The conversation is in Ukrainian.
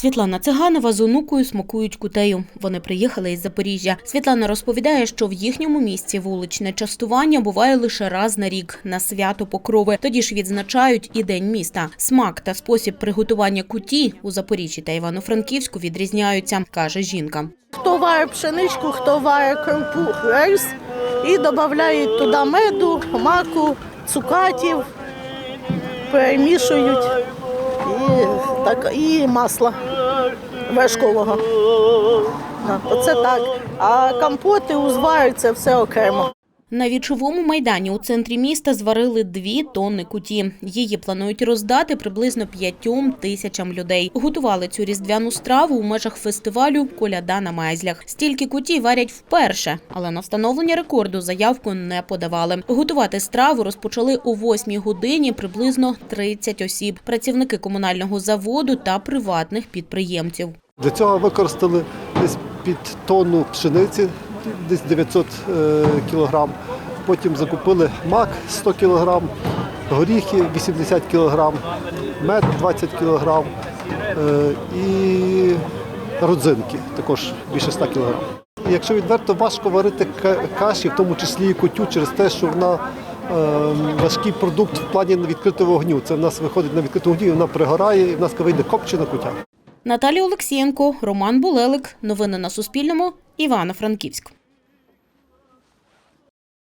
Світлана Циганова з онукою смакують кутею. Вони приїхали із Запоріжжя. Світлана розповідає, що в їхньому місті вуличне частування буває лише раз на рік на свято Покрови. Тоді ж відзначають і день міста. Смак та спосіб приготування куті у Запоріжжі та Івано-Франківську відрізняються, каже жінка. Хто варить пшеничку, хто варить крупу, рис і додають туди меду, маку, цукатів, перемішують і, так, і масла вершкового. Оце так. А компоти узваються все окремо. На вічовому майдані у центрі міста зварили дві тонни куті. Її планують роздати приблизно п'ятьом тисячам людей. Готували цю різдвяну страву у межах фестивалю Коляда на майзлях. Стільки куті варять вперше, але на встановлення рекорду заявку не подавали. Готувати страву розпочали о 8 годині приблизно 30 осіб. Працівники комунального заводу та приватних підприємців. Для цього використали десь під тонну пшениці, десь 900 е, кілограм. Потім закупили мак 100 кілограм, горіхи 80 кілограм, мед 20 кілограм е, і родзинки також більше 100 кілограм. Якщо відверто важко варити каші, в тому числі і кутю, через те, що вона е, важкий продукт в плані відкритого вогню. Це в нас виходить на відкритому вогні, вона пригорає і в нас вийде копчена кутя. Наталія Олексієнко, Роман Булелик. Новини на Суспільному. Івано-Франківськ.